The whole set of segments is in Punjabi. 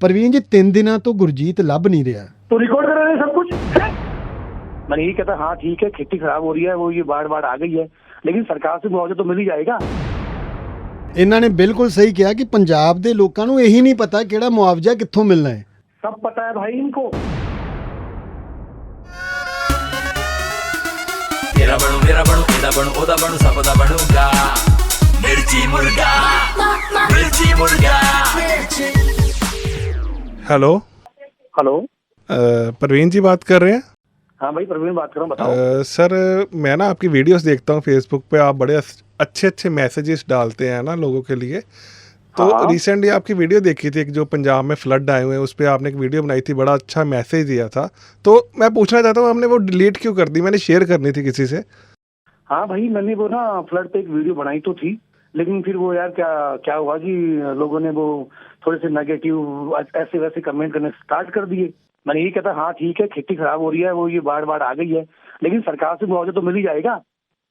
ਪ੍ਰਵੀਨ ਜੀ ਤਿੰਨ ਦਿਨਾਂ ਤੋਂ ਗੁਰਜੀਤ ਲੱਭ ਨਹੀਂ ਰਿਹਾ तो रिकॉर्ड कर रहे हैं सब कुछ मैंने यही कहता हाँ ठीक है खेती खराब हो रही है वो ये बाढ़ बाढ़ आ गई है लेकिन सरकार से मुआवजा तो मिल ही जाएगा ਇਹਨਾਂ ਨੇ ਬਿਲਕੁਲ ਸਹੀ ਕਿਹਾ ਕਿ ਪੰਜਾਬ ਦੇ ਲੋਕਾਂ ਨੂੰ ਇਹੀ ਨਹੀਂ ਪਤਾ ਕਿਹੜਾ ਮੁਆਵਜ਼ਾ ਕਿੱਥੋਂ ਮਿਲਣਾ ਹੈ सब पता है भाई इनको ਤੇਰਾ ਬਣੂ ਮੇਰਾ ਬਣੂ ਇਹਦਾ ਬਣੂ ਉਹਦਾ ਬਣੂ ਸਭ ਦਾ ਬਣੂਗਾ ਮਿਰਚੀ ਮੁਰਗਾ ਮਿਰਚੀ ਮੁਰਗਾ हेलो। हेलो। परवीन जी बात कर रहे हैं? हाँ भाई प्रवीण बात कर रहा हूँ बताओ। सर मैं ना आपकी वीडियोस देखता हूँ फेसबुक पे आप बड़े अच्छे अच्छे मैसेजेस डालते हैं ना लोगों के लिए। तो हाँ। रिसेंटली आपकी वीडियो देखी थी एक जो पंजाब में फ्लड आए हुए हैं उस पर आपने एक वीडियो बनाई थी बड़ा अच्छा मैसेज दिया था। तो मैं पूछना चाहता हूँ हमने वो डिलीट क्यों कर दी? मैंने शेयर करनी थी किसी से। हाँ भाई मैंने वो ना फ्लड पे एक वीडियो बनाई तो थी। लेकिन फिर वो यार क्या क्या हुआ कि लोगों ने वो थोड़े से नेगेटिव ऐसे वैसे कमेंट करने स्टार्ट कर दिए। मैंने यही कहता हाँ ठीक है, खेती खराब हो रही है, वो ये बाढ़ बाढ़ आ गई है। लेकिन सरकार से मुआवजा तो मिल ही जाएगा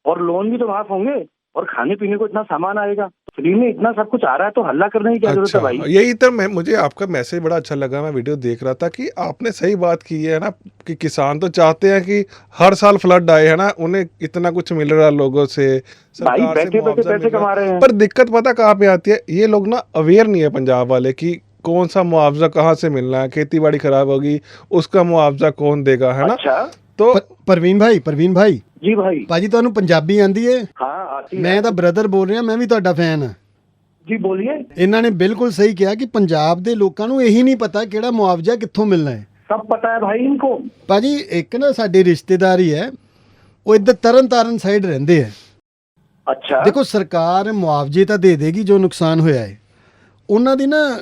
और लोन भी तो माफ़ होंगे और खाने पीने को इतना सामान आएगा। फ्री में इतना सब कुछ आ रहा है तो हल्ला करने की क्या जरूरत है भाई यही तो मैं मुझे आपका मैसेज बड़ा अच्छा लगा मैं वीडियो देख रहा था कि आपने सही बात की है ना कि किसान तो चाहते हैं कि हर साल फ्लड आए है ना उन्हें इतना कुछ मिल रहा है लोगों से भाई सरकार से बैठे बैठे मुआवजा पैसे मिल रहा है। कमा रहे हैं पर दिक्कत पता कहाँ पे आती है ये लोग ना अवेयर नहीं है पंजाब वाले कि कौन सा मुआवजा कहाँ से मिलना है खेती बाड़ी खराब होगी उसका मुआवजा कौन देगा है ना अच्छा तो ਪ- ਪ੍ਰਵੀਨ ਭਾਈ ਪ੍ਰਵੀਨ ਭਾਈ जी भाई ਭਾਜੀ ਤੁਹਾਨੂੰ ਪੰਜਾਬੀ ਆਂਦੀ ਏ हाँ ਬਾਤ ਹੀ। ਮੈਂ ਤਾਂ ਬ੍ਰਦਰ ਬੋਲ ਰਿਹਾ ਮੈਂ ਵੀ ਤੁਹਾਡਾ ਫੈਨ ਹਾਂ। ਜੀ ਬੋਲਿਏ। ਇਹਨਾਂ ਨੇ ਬਿਲਕੁਲ ਸਹੀ ਕਿਹਾ ਕਿ ਪੰਜਾਬ ਦੇ ਲੋਕਾਂ ਨੂੰ ਇਹੀ ਨਹੀਂ ਪਤਾ ਕਿਹੜਾ ਮੁਆਵਜ਼ਾ ਕਿੱਥੋਂ ਮਿਲਣਾ ਹੈ। ਸਭ ਪਤਾ ਹੈ ਭਾਈ ਇਨਕੋ। ਭਾਜੀ ਇੱਕ ਨਾ ਸਾਡੇ ਰਿਸ਼ਤੇਦਾਰ ਹੀ ਹੈ ਉਹ ਇੱਧਰ ਤਰਨਤਾਰਨ ਸਾਈਡ ਰਹਿੰਦੇ ਹੈ। ਅੱਛਾ। ਦੇਖੋ ਸਰਕਾਰ ਮੁਆਵਜ਼ੇ ਤਾਂ ਦੇ ਦੇਗੀ ਜੋ ਨੁਕਸਾਨ ਹੋਇਆ ਹੈ। ਉਹਨਾਂ ਦੀ ਨਾ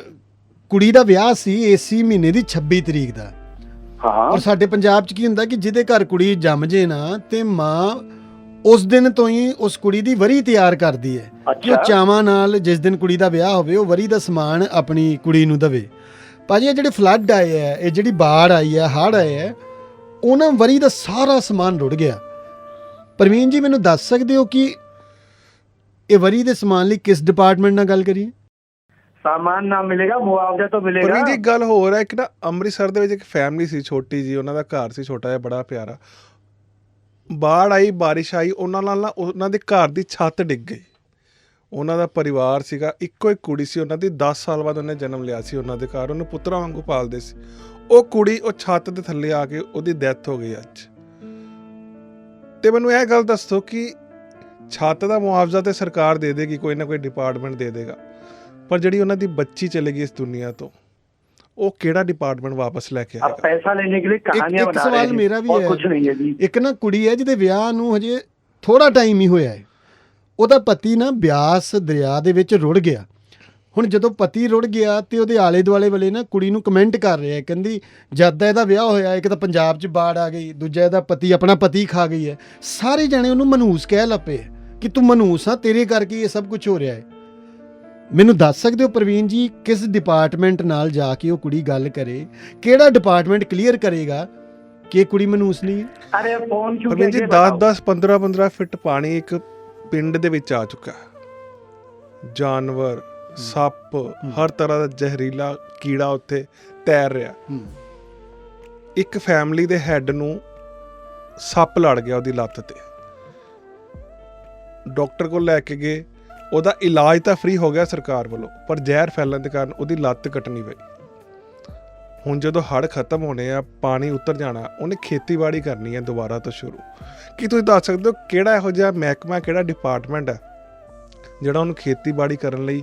ਕੁੜੀ ਦਾ ਵਿਆਹ ਸੀ ਏਸੀ ਮਹੀਨੇ ਦੀ 26 ਤਰੀਕ ਦਾ। ਹਾਂ। ਔਰ ਸਾਡੇ ਪੰਜਾਬ 'ਚ ਕੀ ਹੁੰਦਾ ਕਿ ਜਿਹਦੇ ਘਰ ਕੁੜੀ ਜੰਮ ਜੇ ਨਾ ਤੇ ਮਾਂ ਉਸ ਦਿਨ ਤੋਂ ਹੀ ਉਸ ਕੁੜੀ ਦੀ ਵਰੀ ਤਿਆਰ ਕਰਦੀ ਹੈ। ਕਿ ਉਹ ਚਾਵਾਂ ਨਾਲ ਜਿਸ ਦਿਨ ਕੁੜੀ ਦਾ ਵਿਆਹ ਹੋਵੇ ਉਹ ਵਰੀ ਦਾ ਸਮਾਨ ਆਪਣੀ ਕੁੜੀ ਨੂੰ ਦਵੇ। ਭਾਜੀ ਇਹ ਜਿਹੜੇ ਫਲੱਡ ਆਏ ਆ ਇਹ ਜਿਹੜੀ ਬਾੜ ਆਈ ਹੈ ਹੜ ਆਏ ਹੈ ਉਹਨਾਂ ਵਰੀ ਦਾ ਸਾਰਾ ਸਮਾਨ ਰੁੜ ਗਿਆ। ਪਰਮੀਨ ਜੀ ਮੈਨੂੰ ਦੱਸ ਸਕਦੇ ਹੋ ਕਿ ਇਹ ਵਰੀ ਦੇ ਸਮਾਨ ਲਈ ਕਿਸ ਡਿਪਾਰਟਮੈਂਟ ਨਾਲ ਗੱਲ ਕਰੀਏ? ਸਾਮਾਨ ਨਾ ਮਿਲੇਗਾ ਮੁਆਵਜ਼ਾ ਤਾਂ ਮਿਲੇਗਾ। ਪਰਮੀਨ ਜੀ ਗੱਲ ਹੋਰ ਹੈ ਇੱਕ ਨਾ ਅੰਮ੍ਰਿਤਸਰ ਦੇ ਵਿੱਚ ਇੱਕ ਫੈਮਿਲੀ ਸੀ ਛੋਟੀ ਜੀ ਉਹਨਾਂ ਦਾ ਘਰ ਸੀ ਛੋਟਾ ਜਿਹਾ ਬੜਾ ਪਿਆਰਾ। ਬਾੜ ਆਈ, ਬਾਰਿਸ਼ ਆਈ, ਉਹਨਾਂ ਨਾਲ ਨਾ ਉਹਨਾਂ ਦੇ ਘਰ ਦੀ ਛੱਤ ਡਿੱਗ ਗਈ। ਉਹਨਾਂ ਦਾ ਪਰਿਵਾਰ ਸੀਗਾ, ਇੱਕੋ ਇੱਕ ਕੁੜੀ ਸੀ, ਉਹਨਾਂ ਦੀ 10 ਸਾਲ ਬਾਅਦ ਉਹਨੇ ਜਨਮ ਲਿਆ ਸੀ, ਉਹਨਾਂ ਦੇ ਘਰ। ਉਹਨੂੰ ਪੁੱਤਰਾਂ ਵਾਂਗੂ ਪਾਲਦੇ ਸੀ। ਉਹ ਕੁੜੀ, ਉਹ ਛੱਤ ਦੇ ਥੱਲੇ ਆ ਕੇ ਉਹਦੀ ਡੈਥ ਹੋ ਗਈ ਅੱਜ। ਤੇ ਮੈਨੂੰ ਇਹ ਗੱਲ ਦੱਸੋ ਕਿ ਛੱਤ ਦਾ ਮੁਆਵਜ਼ਾ ਤੇ ਸਰਕਾਰ ਦੇ ਦੇਗੀ, ਕੋਈ ਨਾ ਕੋਈ ਡਿਪਾਰਟਮੈਂਟ ਦੇ ਦੇਗਾ। ਪਰ ਜਿਹੜੀ ਉਹਨਾਂ ਦੀ ਬੱਚੀ ਚਲੇ ਗਈ ਇਸ ਦੁਨੀਆ ਤੋਂ ਉਹ ਕਿਹੜਾ ਡਿਪਾਰਟਮੈਂਟ ਵਾਪਸ ਲੈ ਕੇ ਆਏਗਾ? ਪੈਸਾ ਲੈਣੇ ਕੇ ਲਈ ਕਹਾਣੀਆਂ ਬਣਾ ਰਹੇ ਸਵਾਲ ਮੇਰਾ ਵੀ ਹੈ। ਇੱਕ ਨਾ ਕੁੜੀ ਹੈ ਜਿਹਦੇ ਵਿਆਹ ਨੂੰ ਹਜੇ ਥੋੜਾ ਟਾਈਮ ਹੀ ਹੋਇਆ ਹੈ। ਉਹਦਾ ਪਤੀ ਨਾ ਬਿਆਸ ਦਰਿਆ ਦੇ ਵਿੱਚ ਰੁੜ ਗਿਆ। ਹੁਣ ਜਦੋਂ ਪਤੀ ਰੁੜ ਗਿਆ ਤੇ ਉਹਦੇ ਆਲੇ ਦੁਆਲੇ ਵਾਲੇ ਨਾ ਕੁੜੀ ਨੂੰ ਕਮੈਂਟ ਕਰ ਰਿਹਾ ਕਹਿੰਦੀ ਜਦ ਦਾ ਇਹਦਾ ਵਿਆਹ ਹੋਇਆ ਇੱਕ ਤਾਂ ਪੰਜਾਬ 'ਚ ਬਾੜ ਆ ਗਈ ਦੂਜਾ ਇਹਦਾ ਪਤੀ ਆਪਣਾ ਪਤੀ ਖਾ ਗਈ ਹੈ। ਸਾਰੇ ਜਣੇ ਉਹਨੂੰ ਮਨੂਸ ਕਹਿ ਲੱਪੇ ਕਿ ਤੂੰ ਮਨੂਸ ਆ ਤੇਰੇ ਕਰਕੇ ਇਹ ਸਭ ਕੁਝ ਹੋ ਰਿਹਾ ਹੈ। ਮੈਨੂੰ ਦੱਸ ਸਕਦੇ ਹੋ ਪ੍ਰਵੀਨ ਜੀ ਕਿਸ ਡਿਪਾਰਟਮੈਂਟ ਨਾਲ ਜਾ ਕੇ ਉਹ ਕੁੜੀ ਗੱਲ ਕਰੇ? ਕਿਹੜਾ ਡਿਪਾਰਟਮੈਂਟ ਕਲੀਅਰ ਕਰੇਗਾ ਕਿ ਕੁੜੀ ਮੈਨੂੰ ਨਹੀਂ ਹੈ ਅਰੇ ਫੋਨ ਚੁੱਕ ਕੇ ਜੀ 10 10 15 15 ਫਿਟ ਪਾਣੀ ਇੱਕ ਪਿੰਡ ਦੇ ਵਿੱਚ ਆ ਚੁੱਕਾ ਜਾਨਵਰ ਸੱਪ ਹਰ ਤਰ੍ਹਾਂ ਦਾ ਜ਼ਹਿਰੀਲਾ ਕੀੜਾ ਉੱਥੇ ਤੈਰ ਰਿਹਾ। ਇੱਕ ਫੈਮਿਲੀ ਦੇ ਹੈੱਡ ਨੂੰ ਸੱਪ ਲੜ ਗਿਆ ਉਹਦੀ ਲੱਤ ਤੇ। ਡਾਕਟਰ ਕੋਲ ਲੈ ਕੇ ਗਏ। ਉਹਦਾ ਇਲਾਜ ਤਾਂ ਫ੍ਰੀ ਹੋ ਗਿਆ ਸਰਕਾਰ ਵੱਲੋਂ ਪਰ ਜ਼ਹਿਰ ਫੈਲਣ ਦੇ ਕਾਰਨ ਉਹਦੀ ਲੱਤ ਕੱਟਣੀ ਪਈ ਹੁਣ ਜਦੋਂ ਹੜ੍ਹ ਖਤਮ ਹੋਣੇ ਆ ਪਾਣੀ ਉਤਰ ਜਾਣਾ ਉਹਨੇ ਖੇਤੀਬਾੜੀ ਕਰਨੀ ਹੈ ਦੁਬਾਰਾ ਤੋਂ ਸ਼ੁਰੂ ਕੀ ਤੁਸੀਂ ਦੱਸ ਸਕਦੇ ਹੋ ਕਿਹੜਾ ਇਹੋ ਜਿਹਾ ਮਹਿਕਮਾ ਕਿਹੜਾ ਡਿਪਾਰਟਮੈਂਟ ਹੈ ਜਿਹੜਾ ਉਹਨੂੰ ਖੇਤੀਬਾੜੀ ਕਰਨ ਲਈ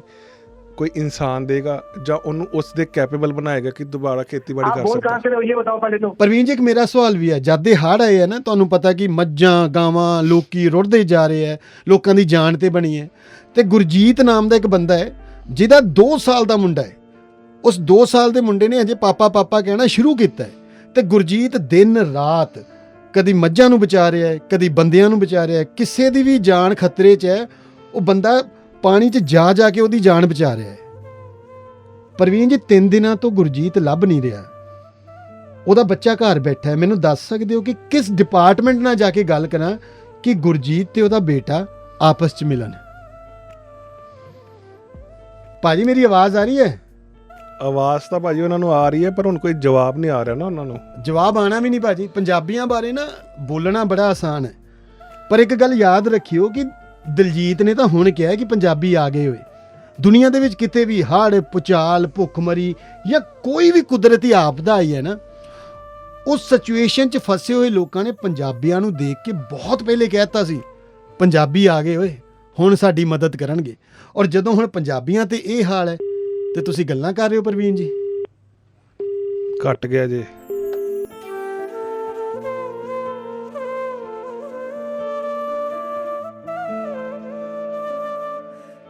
ਕੋਈ ਇਨਸਾਨ ਦੇਗਾ ਜਾਂ ਉਹਨੂੰ ਉਸ ਦੇ ਕੈਪੇਬਲ ਬਣਾਏਗਾ ਕਿ ਦੁਬਾਰਾ ਖੇਤੀਬਾੜੀ आप ਕਰ बोल ਸਕਦਾ कहाँ से रहे हो ये बताओ पहले तो ਪ੍ਰਵੀਨ ਜੀ ਇੱਕ ਮੇਰਾ ਸਵਾਲ ਵੀ ਹੈ ਜਦ ਦੇ ਹੜ੍ਹ ਆਏ ਆ ਨਾ ਤੁਹਾਨੂੰ ਪਤਾ ਕਿ ਮੱਝਾਂ ਗਾਵਾਂ ਲੋਕੀ ਰੁੜਦੇ ਜਾ ਰਹੇ ਆ ਲੋਕਾਂ ਦੀ ਜਾਨ ਤੇ ਬਣੀ ਹੈ ਤੇ ਗੁਰਜੀਤ ਨਾਮ ਦਾ ਇੱਕ ਬੰਦਾ ਹੈ, ਜਿਹਦਾ 2 ਸਾਲ ਦਾ ਮੁੰਡਾ ਹੈ। ਉਸ 2 ਸਾਲ ਦੇ ਮੁੰਡੇ ਨੇ ਅਜੇ ਪਾਪਾ ਪਾਪਾ ਕਹਿਣਾ ਸ਼ੁਰੂ ਕੀਤਾ ਹੈ। ਤੇ ਗੁਰਜੀਤ ਦਿਨ ਰਾਤ ਕਦੀ ਮੱਝਾਂ ਨੂੰ ਬਚਾ ਰਿਹਾ ਹੈ, ਕਦੀ ਬੰਦਿਆਂ ਨੂੰ ਬਚਾ ਰਿਹਾ ਹੈ, ਕਿਸੇ ਦੀ ਵੀ ਜਾਨ ਖਤਰੇ 'ਚ ਹੈ, ਉਹ ਬੰਦਾ ਪਾਣੀ 'ਚ ਜਾ ਜਾ ਕੇ ਉਹਦੀ ਜਾਨ ਬਚਾ ਰਿਹਾ ਹੈ। ਪ੍ਰਵੀਨ ਜੀ 3 ਦਿਨਾਂ ਤੋਂ ਗੁਰਜੀਤ ਲੱਭ ਨਹੀਂ ਰਿਹਾ। ਉਹਦਾ ਬੱਚਾ ਘਰ ਬੈਠਾ ਹੈ। ਮੈਨੂੰ ਦੱਸ ਸਕਦੇ ਹੋ ਕਿ ਕਿਸ ਡਿਪਾਰਟਮੈਂਟ ਨਾਲ ਜਾ ਕੇ ਗੱਲ ਕਰਾਂ ਕਿ ਗੁਰਜੀਤ ਤੇ ਉਹਦਾ ਬੇਟਾ ਆਪਸ 'ਚ ਮਿਲਣ? ਭਾਜੀ ਮੇਰੀ ਆਵਾਜ਼ ਆ ਰਹੀ ਹੈ? ਆਵਾਜ਼ ਤਾਂ ਭਾਜੀ ਉਹਨਾਂ ਨੂੰ ਆ ਰਹੀ ਹੈ ਪਰ ਹੁਣ ਕੋਈ ਜਵਾਬ ਨਹੀਂ ਆ ਰਿਹਾ ਨਾ ਉਹਨਾਂ ਨੂੰ। ਜਵਾਬ ਆਣਾ ਵੀ ਨਹੀਂ ਭਾਜੀ। ਪੰਜਾਬੀਆਂ ਬਾਰੇ ਨਾ ਬੋਲਣਾ ਬੜਾ ਆਸਾਨ ਹੈ। ਪਰ ਇੱਕ ਗੱਲ ਯਾਦ ਰੱਖਿਓ ਕਿ ਦਿਲਜੀਤ ਨੇ ਤਾਂ ਹੁਣ ਕਿਹਾ ਕਿ ਪੰਜਾਬੀ ਆ ਗਏ ਹੋਏ। ਦੁਨੀਆ ਦੇ ਵਿੱਚ ਕਿਤੇ ਵੀ ਹੜ੍ਹ ਪੁਚਾਲ ਭੁੱਖਮਰੀ ਜਾਂ ਕੋਈ ਵੀ ਕੁਦਰਤੀ ਆਪਦਾ ਆਈ ਹੈ ਨਾ ਉਸ ਸਿਚੁਏਸ਼ਨ 'ਚ ਫਸੇ ਹੋਏ ਲੋਕਾਂ ਨੇ ਪੰਜਾਬੀਆਂ ਨੂੰ ਦੇਖ ਕੇ ਬਹੁਤ ਪਹਿਲੇ ਕਹਿਤਾ ਸੀ ਪੰਜਾਬੀ ਆ ਗਏ ਓਏ ਹੁਣ ਸਾਡੀ ਮਦਦ ਕਰਨਗੇ। ਔਰ ਜਦੋਂ ਹੁਣ ਪੰਜਾਬੀਆਂ ਤੇ ਇਹ ਹਾਲ ਹੈ, ਤੇ ਤੁਸੀਂ ਗੱਲਾਂ ਕਰ ਰਹੇ ਹੋ ਪ੍ਰਵੀਨ ਜੀ? ਕੱਟ ਗਿਆ ਜੇ।